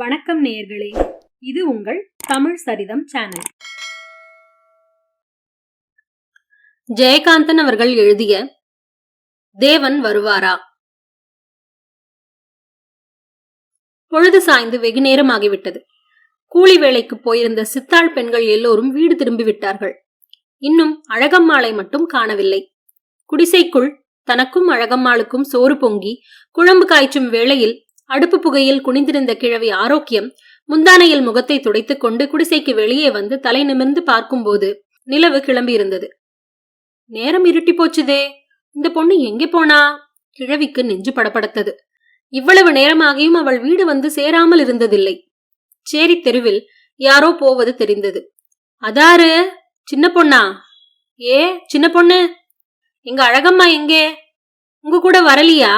வணக்கம் நேயர்களே இது உங்கள் தமிழ் சரிதம் சேனல். ஜெயகாந்தன் அவர்கள் எழுதிய தேவன் வருவாரா? பொழுது சாய்ந்து வெகு நேரம் ஆகிவிட்டது. கூலி வேலைக்கு போயிருந்த சித்தாள் பெண்கள் எல்லோரும் வீடு திரும்பி விட்டார்கள். இன்னும் அழகம்மாளை மட்டும் காணவில்லை. குடிசைக்குள் தனக்கும் அழகம்மாளுக்கும் சோறு பொங்கி குழம்பு காய்ச்சும் வேளையில் அடுப்பு புகையில் குனிந்திருந்த கிழவி ஆரோக்கியம் முந்தானையில் முகத்தை துடைத்துக் கொண்டு குடிசைக்கு வெளியே வந்து தலை நிமிர்ந்து பார்க்கும்போது நிலவு கிளம்பி இருந்தது நேரம் இருட்டி போச்சுதே. இந்த பொண்ணு எங்கே போனா? கிழவிக்கு நெஞ்சு படப்படுத்தது இவ்வளவு நேரமாகியும் அவள் வீடு வந்து சேராமல் இருந்ததில்லை. சேரி தெருவில் யாரோ போவது தெரிந்தது. அதாரு சின்ன பொண்ணா? ஏ சின்ன பொண்ணு. எங்க அழகம்மா எங்கே? உங்க கூட வரலியா?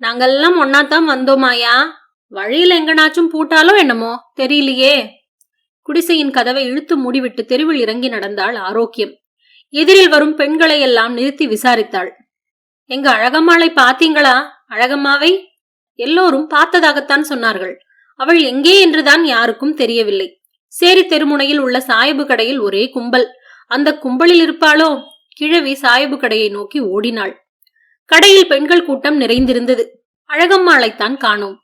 நாங்கெல்லாம் ஒன்னாத்தான் வந்தோமாயா வழியில எங்கனாச்சும் பூட்டாலோ என்னமோ தெரியலையே. குடிசையின் கதவை இழுத்து மூடிவிட்டு தெருவில் இறங்கி நடந்தாள் ஆரோக்கியம். எதிரில் வரும் பெண்களை எல்லாம் நிறுத்தி விசாரித்தாள். எங்க அழகம்மாளை பாத்தீங்களா அழகம்மாவை? எல்லோரும் பார்த்ததாகத்தான் சொன்னார்கள். அவள் எங்கே என்றுதான் யாருக்கும் தெரியவில்லை. சேரி தெருமுனையில் உள்ள சாயபு கடையில் ஒரே கும்பல். அந்த கும்பலில் இருப்பாளோ? கிழவி சாயபு கடையை நோக்கி ஓடினாள். கடையில் பெண்கள் கூட்டம் நிறைந்திருந்தது. அழகம்மாளைத்தான் காணோம்.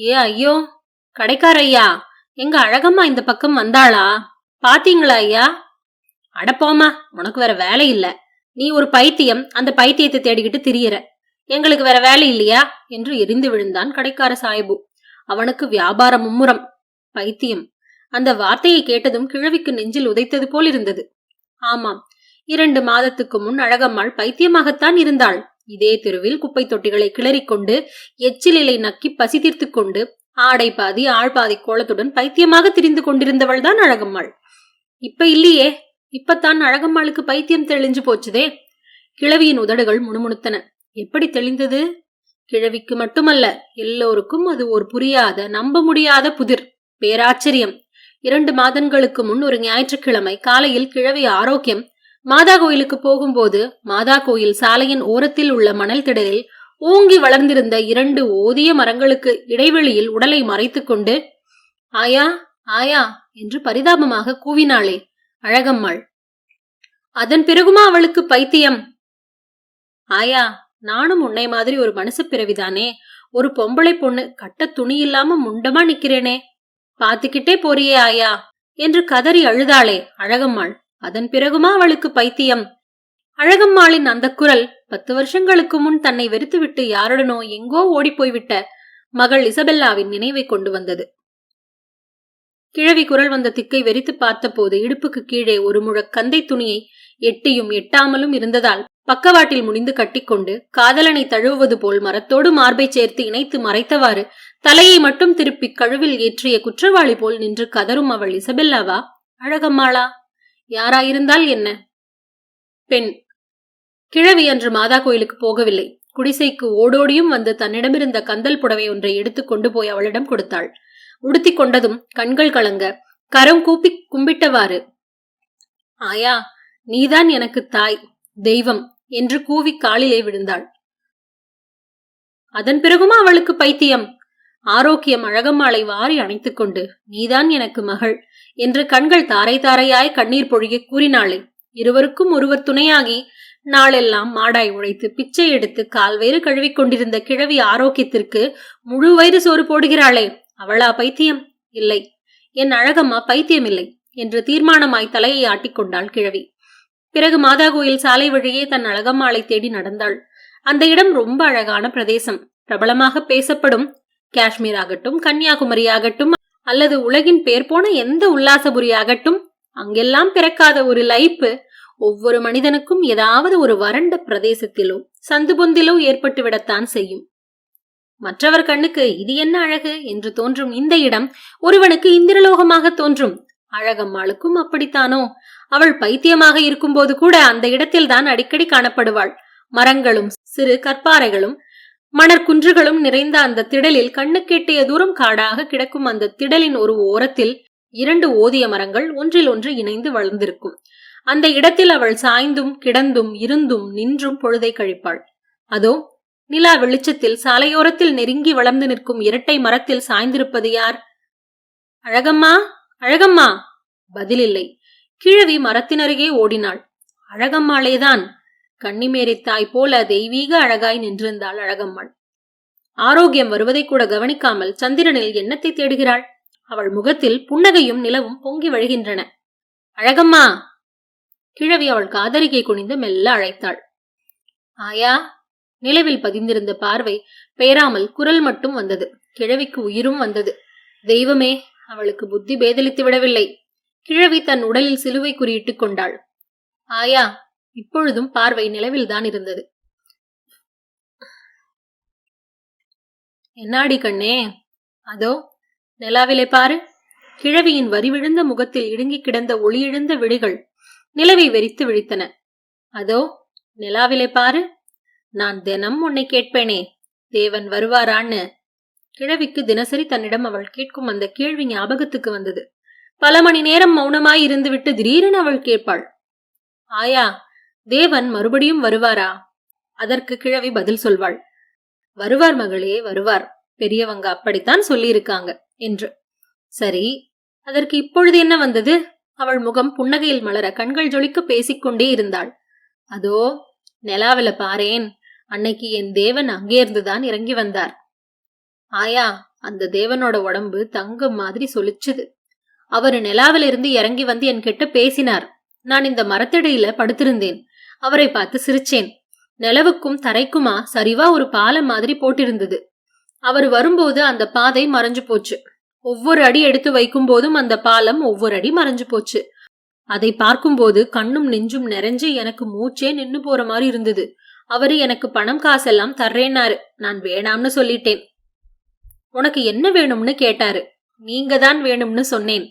ஏ ஐயோ! கடைக்கார ஐயா எங்க அழகம்மா இந்த பக்கம் வந்தாளா? பாத்தீங்களா ஐயா? அடப்போமா உனக்கு வேற வேலை இல்ல. நீ ஒரு பைத்தியம் அந்த பைத்தியத்தை தேடிக்கிட்டு திரியற. எங்களுக்கு வேற வேலை இல்லையா? என்று எரிந்து விழுந்தான் கடைக்கார சாயபு. அவனுக்கு வியாபார மும்முரம். பைத்தியம். அந்த வார்த்தையை கேட்டதும் கிழவிக்கு நெஞ்சில் உதைத்தது போல் இருந்தது ஆமாம் இரண்டு மாதத்துக்கு முன் அழகம்மாள் பைத்தியமாகத்தான் இருந்தாள். இதே தெருவில் குப்பை தொட்டிகளை கிளறிக்கொண்டு எச்சிலிலை நக்கி பசி தீர்த்து கொண்டு ஆடை பாதி ஆள் பாதி கோலத்துடன் பைத்தியமாக திரிந்து கொண்டிருந்தவள் தான் அழகம்மாள். இப்ப இல்லையே இப்பத்தான் அழகம்மாளுக்கு பைத்தியம் தெளிஞ்சு போச்சுதே. கிழவியின் உதடுகள் முணுமுணுத்தன. எப்படி தெளிந்தது? கிழவிக்கு மட்டுமல்ல எல்லோருக்கும் அது ஒரு புரியாத நம்ப முடியாத புதிர் பேராச்சரியம். இரண்டு மாதங்களுக்கு முன் ஒரு ஞாயிற்றுக்கிழமை காலையில் கிழவி ஆரோக்கியம் மாதா கோயிலுக்கு போகும்போது மாதா கோயில் சாலையின் ஓரத்தில் உள்ள மணல் திடலில் ஓங்கி வளர்ந்திருந்த இரண்டு ஓதிய மரங்களுக்கு இடைவெளியில் உடலை மறைத்துக் கொண்டு ஆயா ஆயா என்று பரிதாபமாக கூவினாளே அழகம்மாள். அதன் பிறகுமா அவளுக்கு பைத்தியம்? ஆயா நானும் உன்னை மாதிரி ஒரு மனசு பிறவிதானே. ஒரு பொம்பளை பொண்ணு கட்ட துணி இல்லாம முண்டமா நிக்கிறேனே. பாத்துக்கிட்டே போறியே ஆயா என்று கதறி அழுதாளே அழகம்மாள். அதன் பிறகுமா அவளுக்கு பைத்தியம்? அழகம்மாளின் அந்த குரல் பத்து வருஷங்களுக்கு முன் தன்னை வெறுத்துவிட்டு யாருடனோ எங்கோ ஓடிப்போய்விட்ட மகள் இசபெல்லாவின் நினைவை கொண்டு வந்தது. கிழவி குரல் வந்த திக்கை வெறித்து பார்த்தபோது இடுப்புக்கு கீழே ஒரு முழக் கந்தை துணியை எட்டியும் எட்டாமலும் இருந்ததால் பக்கவாட்டில் முடிந்து கட்டிக்கொண்டு காதலனை தழுவுவது போல் மரத்தோடு மார்பை சேர்த்து இணைத்து மறைத்தவாறு தலையை மட்டும் திருப்பி கழுவில் ஏற்றிய குற்றவாளி போல் நின்று கதரும் அவள் இசபெல்லாவா? அழகம்மாளா? யாராயிருந்தால் என்ன? பெண். கிழவி அன்று மாதா கோயிலுக்கு போகவில்லை. குடிசைக்கு ஓடோடியும் வந்து தன்னிடமிருந்த கந்தல் புடவை ஒன்றை எடுத்து கொண்டு போய் அவளிடம் கொடுத்தாள். உடுத்தி கொண்டதும் கண்கள் கலங்க கரம் கூப்பி கும்பிட்டவாறு ஆயா நீதான் எனக்கு தாய் தெய்வம் என்று கூவி காலிலே விழுந்தாள். அதன் பிறகுமா அவளுக்கு பைத்தியம்? ஆரோக்கியம் அழகம்மாளை வாரி அணைத்துக் கொண்டு நீதான் எனக்கு மகள். என்று கண்கள் தாரை தாரையாய் கண்ணீர் பொழிய கூறினாளே. இருவருக்கும் ஒருவர் துணையாகி நாளெல்லாம் மாடாய் உழைத்து பிச்சை எடுத்து கால்வேறு கழுவிக் கொண்டிருந்த கிழவி ஆரோக்கியத்திற்கு முழு வயிறு சோறு போடுகிறாளே. அவளா பைத்தியம்? இல்லை. என் அழகம்மா பைத்தியம் இல்லை என்று தீர்மானமாய் தலையை ஆட்டிக்கொண்டாள் கிழவி. பிறகு மாதா கோயில் சாலை வழியே தன் அழகம்மாளை தேடி நடந்தாள். அந்த இடம் ரொம்ப அழகான பிரதேசம். பிரபலமாக பேசப்படும் காஷ்மீர் ஆகட்டும் கன்னியாகுமரி ஆகட்டும் அல்லது உலகின் பேர் போன எந்த உல்லாசபுரி ஆகட்டும் அங்கெல்லாம் பிறக்காத ஒரு லைப்பு ஒவ்வொரு மனிதனுக்கும் ஏதாவது ஒரு வறண்ட பிரதேசத்திலோ சந்து பொந்திலோ ஏற்பட்டு செய்யும். மற்றவர் கண்ணுக்கு இது என்ன அழகு என்று தோன்றும் இந்த இடம் ஒருவனுக்கு இந்திரலோகமாக தோன்றும். அழகம்மாளுக்கும் அப்படித்தானோ? அவள் பைத்தியமாக இருக்கும்போது கூட அந்த இடத்தில்தான் அடிக்கடி காணப்படுவாள். மரங்களும் சிறு கற்பாறைகளும் மணற்குன்றுகளும் நிறைந்த அந்த திடலில் கண்ணுக்கெட்டிய தூரம் காடாக கிடக்கும் அந்த திடலின் ஒரு ஓரத்தில் இரண்டு ஓதிய மரங்கள் ஒன்றில் ஒன்று இணைந்து வளர்ந்திருக்கும். அந்த இடத்தில் அவள் சாய்ந்தும் கிடந்தும் இருந்தும் நின்றும் பொழுதை கழிப்பாள். அதோ நிலா வெளிச்சத்தில் சாலையோரத்தில் நெருங்கி வளர்ந்து நிற்கும் இரட்டை மரத்தில் சாய்ந்திருப்பது யார்? அழகம்மா அழகம்மா! பதிலில்லை. கிழவி மரத்தினருகே ஓடினாள். அழகம்மாளேதான்! கன்னிமேரி தாய் போல தெய்வீக அழகாய் நின்றிருந்தாள் அழகம்மாள். ஆரோக்கியம் வருவதை கூட கவனிக்காமல் சந்திரனில் எண்ணத்தை தேடுகிறாள். அவள் முகத்தில் புன்னகையும் நிலவும் பொங்கி வழிகின்றன. அழகம்மா! கிழவி அவள் காதலிக்கை குனிந்து மெல்ல அழைத்தாள். ஆயா! நிலவில் பதிந்திருந்த பார்வை பெயராமல் குரல் மட்டும் வந்தது. கிழவிக்கு உயிரும் வந்தது. தெய்வமே! அவளுக்கு புத்தி பேதலித்து விடவில்லை. கிழவி தன் உடலில் சிலுவை குறியிட்டுக் கொண்டாள். ஆயா! இப்பொழுதும் பார்வை நிலவில்தான் இருந்தது. என்னாடி கண்ணே? அதோ நிலாவிலே பாரு. கிழவியின் வரி விழுந்த முகத்தில் இடுங்கி கிடந்த ஒளியிழந்த விழிகள் நிலவை வெறித்து விழித்தன. அதோ நிலாவிலே பாரு. நான் தினம் உன்னை கேட்பேனே. தேவன் வருவாரான்னு. கிழவிக்கு தினசரி தன்னிடம் அவள் கேட்கும் அந்த கேள்வி ஞாபகத்துக்கு வந்தது. பல மணி நேரம் மௌனமாய் இருந்துவிட்டு திடீரென அவள் கேட்பாள். ஆயா தேவன் மறுபடியும் வருவாரா? அதற்கு கிழவி பதில் சொல்வாள். வருவார் மகளே வருவார். பெரியவங்க அப்படித்தான் சொல்லியிருக்காங்க என்று. சரி அதற்கு இப்பொழுது என்ன வந்தது? அவள் முகம் புன்னகையில் மலர கண்கள் ஜொலிக்க பேசிக்கொண்டே இருந்தாள். அதோ நிலாவில பாரேன். அன்னைக்கு என் தேவன் அங்கே இருந்துதான் இறங்கி வந்தார். ஆயா அந்த தேவனோட உடம்பு தங்கம் மாதிரி சொலிச்சுது. அவரு நிலாவில இருந்து இறங்கி வந்து என்கிட்ட பேசினார். நான் இந்த மரத்தடியில படுத்திருந்தேன். அவரை பார்த்து சிரிச்சேன். நிலவுக்கும் தரைக்குமா சரிவா ஒரு பாலம் மாதிரி போட்டிருந்தது. அவர் வரும்போது அந்த பாதை மறைஞ்சு போச்சு. ஒவ்வொரு அடி எடுத்து வைக்கும் போதும் அந்த பாலம் ஒவ்வொரு அடி மறைஞ்சு போச்சு. அதை பார்க்கும்போது கண்ணும் நெஞ்சும் நிறைஞ்சு எனக்கு மூச்சே நின்னு போற மாதிரி இருந்தது. அவரு எனக்கு பணம் காசெல்லாம் தர்றேன்னாரு. நான் வேணாம்னு சொல்லிட்டேன். உனக்கு என்ன வேணும்னு கேட்டாரு. நீங்க தான் வேணும்னு சொன்னேன்.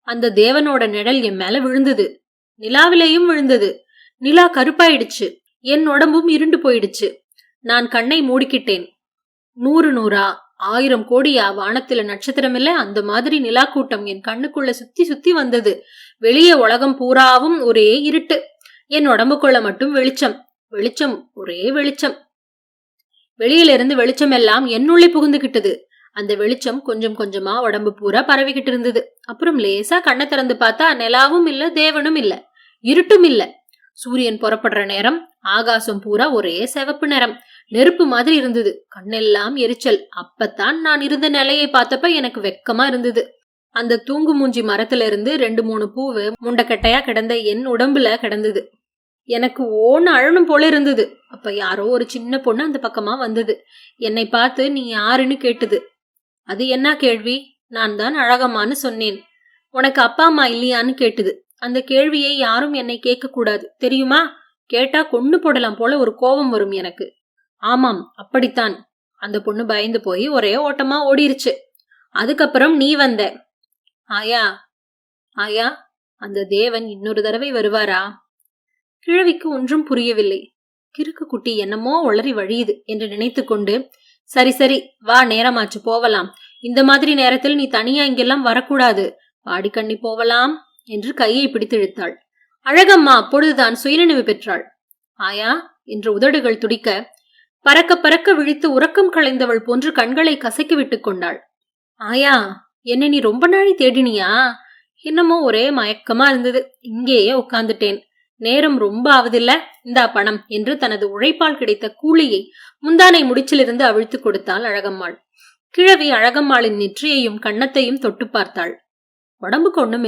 அந்த தேவனோட நிழல் என் மேல விழுந்தது. நிலாவிலேயும் விழுந்தது. நிலா கருப்பாயிடுச்சு. என் உடம்பும் இருண்டு போயிடுச்சு. நான் கண்ணை மூடிக்கிட்டேன். நூறு நூறா ஆயிரம் கோடியா வானத்துல நட்சத்திரம் இல்ல அந்த மாதிரி நிலா கூட்டம் என் கண்ணுக்குள்ள சுத்தி சுத்தி வந்தது. வெளியே உலகம் பூராவும் ஒரே இருட்டு. என் உடம்புக்குள்ள மட்டும் வெளிச்சம் வெளிச்சம் ஒரே வெளிச்சம். வெளியிலிருந்து வெளிச்சம் எல்லாம் என்னுள்ளே புகுந்துகிட்டது. அந்த வெளிச்சம் கொஞ்சம் கொஞ்சமா உடம்பு பூரா பரவிக்கிட்டு இருந்தது. அப்புறம் லேசா கண்ணை திறந்து பார்த்தா நிலாவும் இல்ல தேவனும் இல்ல. இருட்டும் இல்லை. சூரியன் புறப்படுற நேரம் ஆகாசம் பூரா ஒரே சிவப்பு நிறம். நெருப்பு மாதிரி இருந்தது. கண்ணெல்லாம் எரிச்சல். அப்பத்தான் நான் இருந்த நிலையை பார்த்தப்ப எனக்கு வெக்கமா இருந்தது. அந்த தூங்கு மூஞ்சி மரத்துல இருந்து ரெண்டு மூணு பூவு முண்டக்கட்டையா கிடந்த என் உடம்புல கிடந்தது. எனக்கு ஓன்னு அழணும் போல இருந்தது. அப்ப யாரோ ஒரு சின்ன பொண்ணு அந்த பக்கமா வந்தது. என்னை பார்த்து நீ யாருன்னு கேட்டது? அது என்ன கேள்வி? நான் தான் அழகம்மான்னு சொன்னேன். உனக்கு அப்பா அம்மா இல்லையான்னு கேட்டது. அந்த கேள்வியை யாரும் என்னை கேட்கக்கூடாது. தெரியுமா? கேட்டா கொண்டு போடலாம் போல ஒரு கோபம் வரும் எனக்கு. ஆமாம் அப்படித்தான். அந்த பொண்ணு பயந்து போய் ஒரே ஓட்டமா ஓடிருச்சு. அதுக்கப்புறம் நீ வந்த. ஆயா ஆயா அந்த தேவன் இன்னொரு தடவை வருவாரா? கிழவிக்கு ஒன்றும் புரியவில்லை. கிறுக்கு குட்டி என்னமோ உளறி வழியுது என்று நினைத்துக்கொண்டு சரி சரி வா நேரமாச்சு போவலாம். இந்த மாதிரி நேரத்தில் நீ தனியா இங்கெல்லாம் வரக்கூடாது. பாடிக்கண்ணி போவலாம். என்று கையை பிடித்திழுத்தாள். அழகம்மா அப்பொழுதுதான் சுயநினைவு பெற்றாள். ஆயா என்று உதடுகள் துடிக்க பறக்க பறக்க விழித்து உறக்கம் களைந்தவள் போன்று கண்களை கசக்கி விட்டுக் கொண்டாள். ஆயா என்னை நீ ரொம்ப நாளை தேடினியா? என்னமோ ஒரே மயக்கமா இருந்தது. இங்கேயே உட்கார்ந்துட்டேன். நேரம் ரொம்ப ஆவதில்ல. இந்தா பணம் என்று தனது உழைப்பால் கிடைத்த கூலியை முந்தானை முடிச்சிலிருந்து அவிழ்த்து கொடுத்தாள் அழகம்மாள். கிழவி அழகம்மாளின் நெற்றியையும் கன்னத்தையும் தொட்டு பார்த்தாள். உடம்புக்கு ஒண்ணும்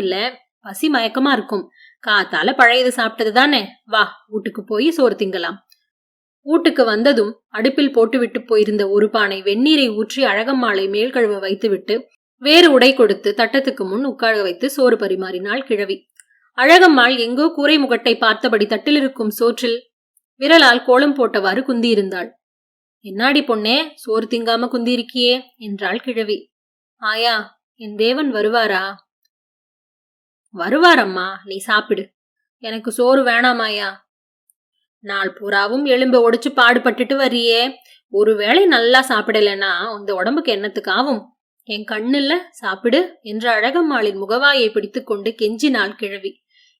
பசி மயக்கமா இருக்கும். காத்தால பழையது சாப்பிட்டது தானே? வா வீட்டுக்கு போய் சோறு திங்கலாம். வீட்டுக்கு வந்ததும் அடுப்பில் போட்டுவிட்டு போயிருந்த ஒரு பானை வெந்நீரை ஊற்றி அழகம்மாளை மேல் கழுவ வைத்துவிட்டு வேறு உடை கொடுத்து தட்டத்துக்கு முன் உட்கார வைத்து சோறு பரிமாறினாள் கிழவி. அழகம்மாள் எங்கோ கூரை முகட்டை பார்த்தபடி தட்டில் இருக்கும் சோற்றில் விரலால் கோலம் போட்டவாறு குந்தியிருந்தாள். என்னாடி பொண்ணே சோறு திங்காம குந்தியிருக்கியே? என்றாள் கிழவி. ஆயா என் தேவன் வருவாரா? வருவாரம்மா நீ சாப்பிடு. எனக்கு சோறு வேணாமாயா நாள் பூராவும் எலும்பு ஒடிச்சு பாடுபட்டுட்டு வர்றியே. ஒருவேளை நல்லா சாப்பிடலன்னா உந்த உடம்புக்கு என்னத்துக்காகும் என் கண்ணில்ல சாப்பிடு என்று அழகம்மாளின் முகவாயை பிடித்துக்கொண்டு கெஞ்சினாள் கிழவி.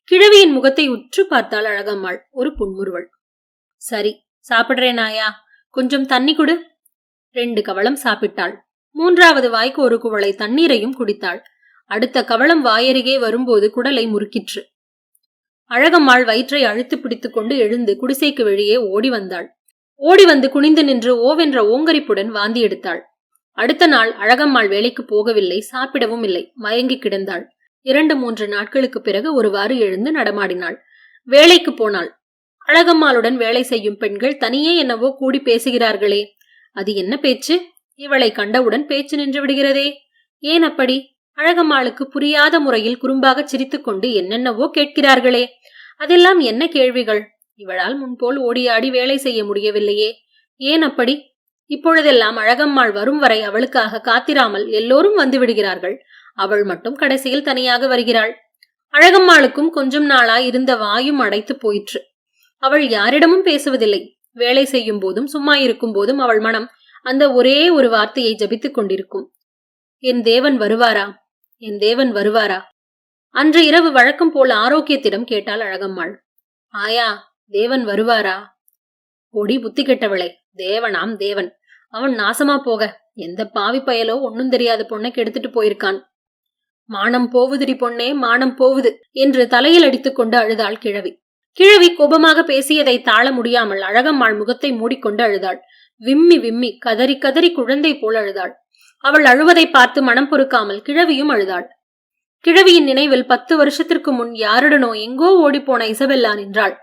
கிழவியின் முகத்தை உற்று பார்த்தாள் அழகம்மாள் ஒரு புன்முறுவல். சரி சாப்பிடுறேனாயா கொஞ்சம் தண்ணி கொடு. ரெண்டு கவளம் சாப்பிட்டாள். மூன்றாவது வாய்க்கு ஒரு குவளை தண்ணீரையும் குடித்தாள். அடுத்த கவளம் வாயருகே வரும்போது குடலை முறுக்கிற்று. அழகம்மாள் வயிற்றை அழுத்து பிடித்துக்கொண்டு எழுந்து குடிசைக்கு வெளியே ஓடி வந்தாள். ஓடி வந்து குனிந்து நின்று ஓவென்ற ஓங்கரிப்புடன் வாந்தி எடுத்தாள். அடுத்த நாள் அழகம்மாள் வேலைக்கு போகவில்லை சாப்பிடவும் இல்லை மயங்கி கிடந்தாள். இரண்டு மூன்று நாட்களுக்கு பிறகு ஒருவாறு எழுந்து நடமாடினாள். வேலைக்கு போனாள். அழகம்மாளுடன் வேலை செய்யும் பெண்கள் தனியே என்னவோ கூடி பேசுகிறார்களே. அது என்ன பேச்சு? இவளை கண்டவுடன் பேச்சு நின்று விடுகிறதே. ஏன் அப்படி? அழகம்மாளுக்கு புரியாத முறையில் குறும்பாகச் சிரித்துக்கொண்டு என்னென்னவோ கேட்கிறார்களே. அதெல்லாம் என்ன கேள்விகள்? இவளால் முன்போல் ஓடியாடி வேலை செய்ய முடியவில்லையே. ஏன் அப்படி? இப்பொழுதெல்லாம் அழகம்மாள் வரும் வரை அவளுக்காக காத்திராமல் எல்லோரும் வந்து விடுகிறார்கள். அவள் மட்டும் கடைசியில் தனியாக வருகிறாள். அழகம்மாளுக்கும் கொஞ்சம் நாளாய் இருந்த வாயும் அடைத்து போயிற்று. அவள் யாரிடமும் பேசுவதில்லை. வேலை செய்யும் போதும் சும்மா இருக்கும் போதும் அவள் மனம் அந்த ஒரே ஒரு வார்த்தையை ஜபித்துக் கொண்டிருக்கும். என் தேவன் வருவாரா? என் தேவன் வருவாரா? அன்று இரவு வழக்கம் போல ஆரோக்கியத்திடம் கேட்டாள் அழகம்மாள். ஆயா தேவன் வருவாரா? பொடி புத்தி கெட்டவளே தேவனாம் தேவன். அவன் நாசமா போக எந்த பாவி பயலோ ஒன்னும் தெரியாத பொண்ணை கெடுத்துட்டு போயிருக்கான். மானம் போவுதுடி பொண்ணே மானம் போவுது என்று தலையில் அடித்துக்கொண்டு அழுதாள் கிழவி. கிழவி கோபமாக பேசியதை தாழ முடியாமல் அழகம்மாள் முகத்தை மூடிக்கொண்டு அழுதாள். விம்மி விம்மி கதறி கதறி குழந்தை போல் அழுதாள். அவள் அழுவதை பார்த்து மனம் பொறுக்காமல் கிழவியும் அழுதாள். கிழவியின் நினைவில் பத்து வருஷத்திற்கு முன் யாருடனோ எங்கோ ஓடிப்போன இசபெல்லா நின்றாள்.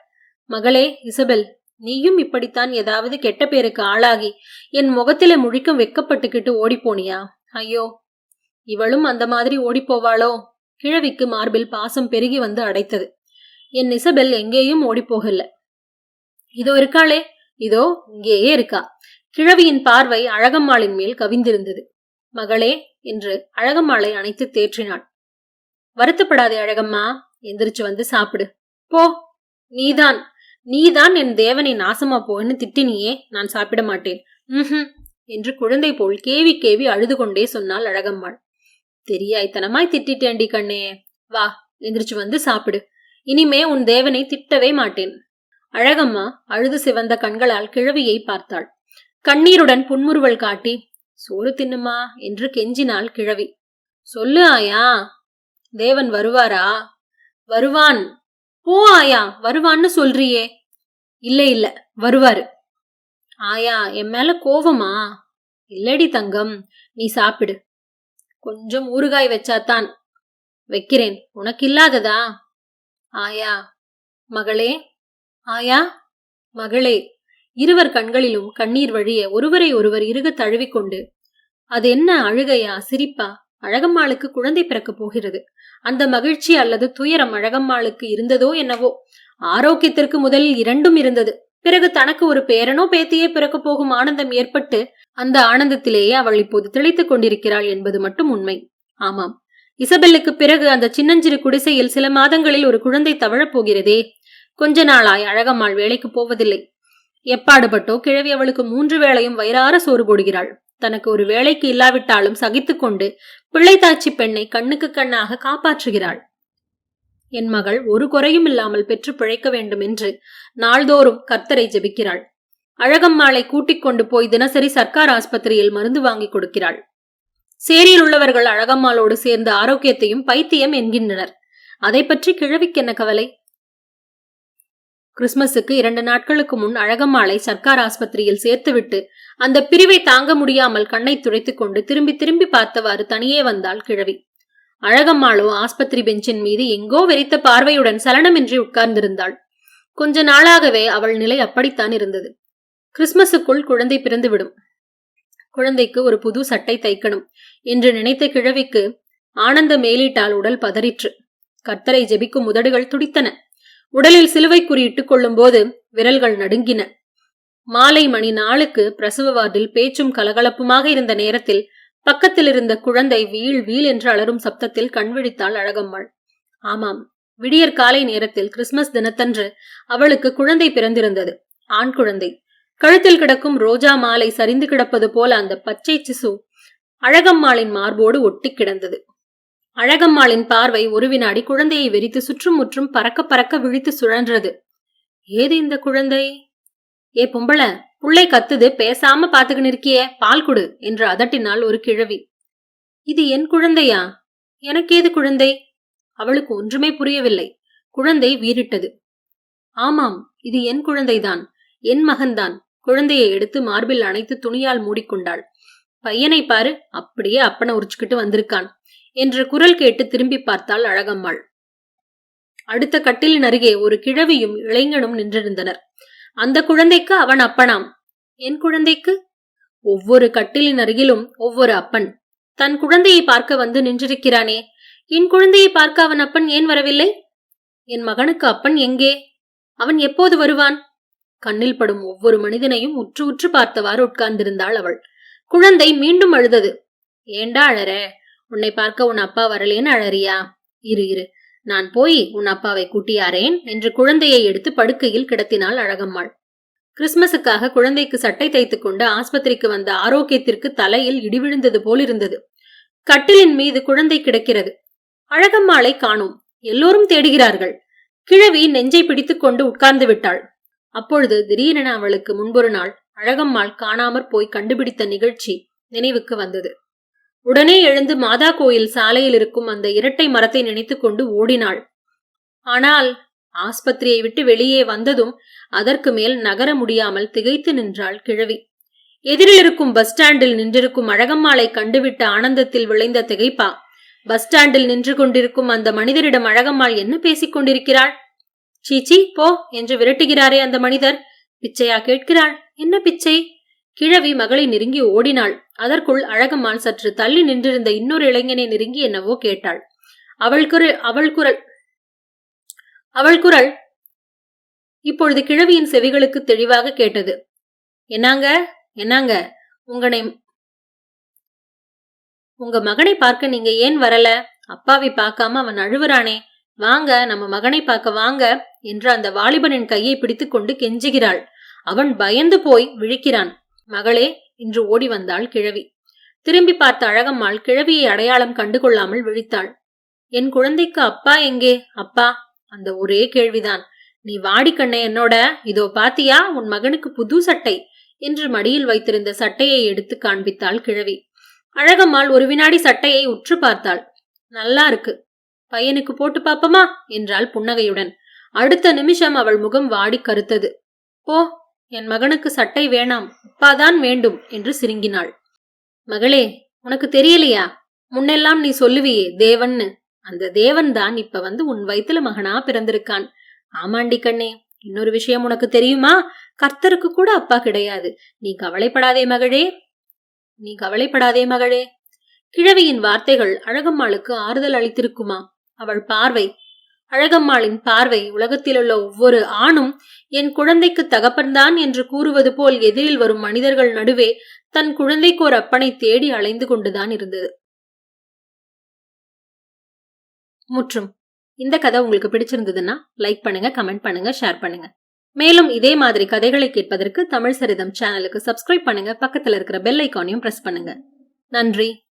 மகளே இசபெல் நீயும் இப்படித்தான் ஏதாவது கெட்ட பேருக்கு ஆளாகி என் முகத்திலே முழிக்கும் வெக்கப்பட்டுக்கிட்டு ஓடிப்போனியா? ஐயோ இவளும் அந்த மாதிரி ஓடிப்போவாளோ? கிழவிக்கு மார்பில் பாசம் பெருகி வந்து அடைத்தது. என் இசபெல் எங்கேயும் ஓடிப்போகல. இதோ இருக்காளே இதோ இங்கேயே இருக்கா. கிழவியின் பார்வை அழகம்மாளின் மேல் கவிந்திருந்தது. மகளே என்று அழகம்மாளை அணைத்து தேற்றினாள். வருத்தப்படாதே அழகம்மா எந்திரிச்சு வந்து சாப்பிடு. போ நீதான் நீதான் என் தேவனை நாசமா போன்னு திட்டினியே நான் சாப்பிட மாட்டேன். ம்ஹும் என்று குழந்தை போல் கேவி கேவி அழுது கொண்டே சொன்னாள் அழகம்மாள். தெரியாய்த்தனமாய் திட்டிட்டேண்டி கண்ணே. வா எந்திரிச்சு வந்து சாப்பிடு. இனிமே உன் தேவனை திட்டவே மாட்டேன். அழகம்மா அழுது சிவந்த கண்களால் கிழவியை பார்த்தாள். கண்ணீருடன் புன்முறுவல் காட்டி சோறு தின்னுமா? என்று கெஞ்சினாள் கிழவி. சொல்லு ஆயா. தேவன் வருவாரா? வருவான். போ ஆயா வருவான்னு சொல்றியே. இல்ல இல்ல வருவாரு. ஆயா என் மேல கோவமா? இல்லடி தங்கம் நீ சாப்பிடு. கொஞ்சம் ஊறுகாய் வச்சாத்தான். வைக்கிறேன். உனக்கு இல்லாததா? ஆயா மகளே. ஆயா மகளே. இருவர் கண்களிலும் கண்ணீர் வழிய ஒருவரை ஒருவர் இறுக தழுவிக்கொண்டு அது என்ன அழுகையா சிரிப்பா? அழகம்மாளுக்கு குழந்தை பிறக்கப் போகிறது. அந்த மகிழ்ச்சி அல்லது துயரம் அழகம்மாளுக்கு இருந்ததோ என்னவோ? ஆரோக்கியத்திற்கு முதலில் இரண்டும் இருந்தது. பிறகு தனக்கு ஒரு பேரனோ பேத்தியே பிறக்கப் போகும் ஆனந்தம் ஏற்பட்டு அந்த ஆனந்தத்திலேயே அவள் இப்போது திளைத்துக் கொண்டிருக்கிறாள் என்பது மட்டும் உண்மை. ஆமாம். இசபெல்லுக்கு பிறகு அந்த சின்னஞ்சிறு குடிசையில் சில மாதங்களில் ஒரு குழந்தை தவழப் போகிறதே. கொஞ்ச நாளாய் அழகம்மாள் வேலைக்கு போவதில்லை. எப்பாடுபட்டோ கிழவி அவளுக்கு மூன்று வேளையும் வயிறார சோறு போடுகிறாள். தனக்கு ஒரு வேலைக்கு இல்லாவிட்டாலும் சகித்துக்கொண்டு பிள்ளைத்தாச்சி பெண்ணை கண்ணுக்கு கண்ணாக காப்பாற்றுகிறாள். என் மகள் ஒரு குறையும் இல்லாமல் பெற்று பிழைக்க வேண்டும் என்று நாள்தோறும் கர்த்தரை ஜெபிக்கிறாள். அழகம்மாளை கூட்டிக் கொண்டு போய் தினசரி சர்க்கார் ஆஸ்பத்திரியில் மருந்து வாங்கி கொடுக்கிறாள். சேரியில் உள்ளவர்கள் அழகம்மாளோடு சேர்ந்து ஆரோக்கியத்தையும் பைத்தியம் என்கின்றனர். அதை பற்றி கிழவிக்கென்ன கவலை? கிறிஸ்மஸுக்கு இரண்டு நாட்களுக்கு முன் அழகம்மாளை சர்க்கார் ஆஸ்பத்திரியில் சேர்த்துவிட்டு அந்த பிரிவை தாங்க முடியாமல் கண்ணை துடைத்துக் கொண்டு திரும்பி திரும்பி பார்த்தவாறு தனியே வந்தாள் கிழவி. அழகம்மாளோ ஆஸ்பத்திரி பெஞ்சின் மீது எங்கோ வெறித்த பார்வையுடன் சலனமின்றி உட்கார்ந்திருந்தாள். கொஞ்ச நாளாகவே அவள் நிலை அப்படித்தான் இருந்தது. கிறிஸ்மஸுக்குள் குழந்தை பிறந்துவிடும். குழந்தைக்கு ஒரு புது சட்டை தைக்கணும் என்று நினைத்த கிழவிக்கு ஆனந்த மேலீட்டால் உடல் பதறிற்று. கர்த்தரை ஜெபிக்கும் உதடுகள் துடித்தன. உடலில் சிலுவை குறியிட்டுக் கொள்ளும் போது விரல்கள் நடுங்கின. மாலை மணி நாளுக்கு பிரசவ வார்டில் பேச்சும் கலகலப்புமாக இருந்த நேரத்தில் பக்கத்தில் இருந்த குழந்தை வீழ் வீழ் என்று அலரும் சப்தத்தில் கண்விழித்தாள் அழகம்மாள். ஆமாம் விடியற் காலை நேரத்தில் கிறிஸ்துமஸ் தினத்தன்று அவளுக்கு குழந்தை பிறந்திருந்தது. ஆண் குழந்தை. கழுத்தில் கிடக்கும் ரோஜா மாலை சரிந்து கிடப்பது போல அந்த பச்சை சிசு அழகம்மாளின் மார்போடு ஒட்டி கிடந்தது. அழகம்மாளின் பார்வை ஒரு வினாடி குழந்தையை வெறித்து சுற்றும் முற்றும் பறக்க பறக்க விழித்து சுழன்றது. ஏது இந்த குழந்தை? ஏ பொம்பள புள்ளை கத்துது பேசாம பாத்துக்கின்னு இருக்கியே பால் கொடு என்று அதட்டினாள் ஒரு கிழவி. இது என் குழந்தையா? எனக்கேது குழந்தை? அவளுக்கு ஒன்றுமே புரியவில்லை. குழந்தை வீறிட்டது. ஆமாம் இது என் குழந்தைதான் என் மகன்தான். குழந்தையை எடுத்து மார்பில் அணைத்து துணியால் மூடிக்கொண்டாள். பையனை பாரு அப்படியே அப்பனை உரிச்சுக்கிட்டு வந்திருக்கான். என்ற குரல் கேட்டு திரும்பி பார்த்தாள் அழகம்மாள். அடுத்த கட்டிலின் அருகே ஒரு கிழவியும் இளைஞனும் நின்றிருந்தனர். அந்த குழந்தைக்கு அவன் அப்பனாம். என் குழந்தைக்கு? ஒவ்வொரு கட்டிலின் அருகிலும் ஒவ்வொரு அப்பன். தன் குழந்தையை பார்க்க வந்து நின்றிருக்கிறானே. என் குழந்தையை பார்க்க அவன் அப்பன் ஏன் வரவில்லை? என் மகனுக்கு அப்பன் எங்கே? அவன் எப்போது வருவான்? கண்ணில் படும் ஒவ்வொரு மனிதனையும் உற்று உற்று பார்த்தவாறு உட்கார்ந்திருந்தாள் அவள். குழந்தை மீண்டும் அழுதது. ஏண்டா அழற? உன்னை பார்க்க உன் அப்பா வரலேன்னு அழறியா? இரு இரு. நான் போய் உன் அப்பாவை கூட்டியாரேன் என்று குழந்தையை எடுத்து படுக்கையில் கிடத்தினாள் அழகம்மாள். கிறிஸ்மஸுக்காக குழந்தைக்கு சட்டை தைத்துக் கொண்டு ஆஸ்பத்திரிக்கு வந்த ஆரோக்கியத்திற்கு தலையில் இடி விழுந்தது போலிருந்தது. கட்டிலின் மீது குழந்தை கிடக்கிறது. அழகம்மாளை காணோம். எல்லோரும் தேடுகிறார்கள். கிழவி நெஞ்சை பிடித்துக் கொண்டு உட்கார்ந்து விட்டாள். அப்பொழுது திடீரென அவளுக்கு முன்பொரு நாள். அழகம்மாள் காணாமற் போய் கண்டுபிடித்த நிகழ்ச்சி நினைவுக்கு வந்தது. உடனே எழுந்து மாதா கோயில் சாலையில் இருக்கும் அந்த இரட்டை மரத்தை நினைத்துக் கொண்டு ஓடினாள். ஆனால் ஆஸ்பத்திரியை விட்டு வெளியே வந்ததும் அதற்கு மேல் நகர முடியாமல் திகைத்து நின்றாள் கிழவி. எதிரில் இருக்கும் பஸ் ஸ்டாண்டில் நின்றிருக்கும் அழகம்மாளை கண்டுவிட்ட ஆனந்தத்தில் விளைந்த திகைப்பா. பஸ் ஸ்டாண்டில் நின்று கொண்டிருக்கும் அந்த மனிதரிடம் அழகம்மாள் என்ன பேசிக் கொண்டிருக்கிறாள்? சீச்சி போ என்று விரட்டுகிறாரே அந்த மனிதர். பிச்சையா கேட்கிறாள்? என்ன பிச்சை? கிழவி மகளை நெருங்கி ஓடினாள். அதற்குள் அழகம்மாள் சற்று தள்ளி நின்றிருந்த இன்னொரு இளைஞனை நெருங்கி என்னவோ கேட்டாள். அவள் குரல் அவள் குரல் அவள் குரல். இப்பொழுது கிழவியின் செவிகளுக்கு தெளிவாக கேட்டது. என்னாங்க என்னாங்க? உங்களை உங்க மகனை பார்க்க நீங்க ஏன் வரல? அப்பாவை பார்க்காம அவன் அழுவுறானே. வாங்க நம்ம மகனை பார்க்க வாங்க என்று அந்த வாலிபனின் கையை பிடித்துக்கொண்டு கெஞ்சுகிறாள். அவன் பயந்து போய் விழிக்கிறான். மகளே என்று ஓடி வந்தாள் கிழவி. திரும்பி பார்த்த அழகம்மாள் கிழவியை அடையாளம் கண்டுகொள்ளாமல் விழித்தாள். என் குழந்தைக்கு அப்பா எங்கே? அப்பா? அந்த ஒரே கேள்விதான். நீ வாடி என்னோட. இதோ பாத்தியா உன் மகனுக்கு புது சட்டை என்று மடியில் வைத்திருந்த சட்டையை எடுத்து காண்பித்தாள் கிழவி. அழகம்மாள் ஒரு வினாடி சட்டையை உற்று பார்த்தாள். நல்லா இருக்கு. பையனுக்கு போட்டு பாப்பமா? என்றாள் புன்னகையுடன். அடுத்த நிமிஷம் அவள் முகம் வாடி கருத்தது. போ என் மகனுக்கு சட்டை வேணாம் அப்பாதான் வேண்டும் என்று சிரிங்கினாள். மகளே உனக்கு தெரியலையா? முன்னெல்லாம் நீ சொல்லுவியே தேவன்னு. அந்த தேவன் தான் இப்ப வந்து உன் வயிற்றுல மகனா பிறந்திருக்கான். ஆமாண்டி கண்ணே இன்னொரு விஷயம் உனக்கு தெரியுமா? கர்த்தருக்கு கூட அப்பா கிடையாது. நீ கவலைப்படாதே மகளே. நீ கவலைப்படாதே மகளே. கிழவியின் வார்த்தைகள் அழகம்மாளுக்கு ஆறுதல் அளித்திருக்குமா? அவள் பார்வை அழகம்மாளின் பார்வை உலகத்திலுள்ள ஒவ்வொரு ஆணும் என் குழந்தைக்கு தகப்பன்தான் என்று கூறுவது போல் எதிரில் வரும் மனிதர்கள் நடுவே தன் குழந்தைக்கு ஒரு அப்பனை தேடி அலைந்து கொண்டுதான் இருந்தது. முற்றும். இந்த கதை உங்களுக்கு பிடிச்சிருந்ததுன்னா லைக் பண்ணுங்க கமெண்ட் பண்ணுங்க ஷேர் பண்ணுங்க. மேலும் இதே மாதிரி கதைகளை கேட்பதற்கு தமிழ் சரிதம் சேனலுக்கு சப்ஸ்கிரைப் பண்ணுங்க. பக்கத்தில் இருக்கிற பெல் ஐக்கானையும் பிரஸ் பண்ணுங்க. நன்றி.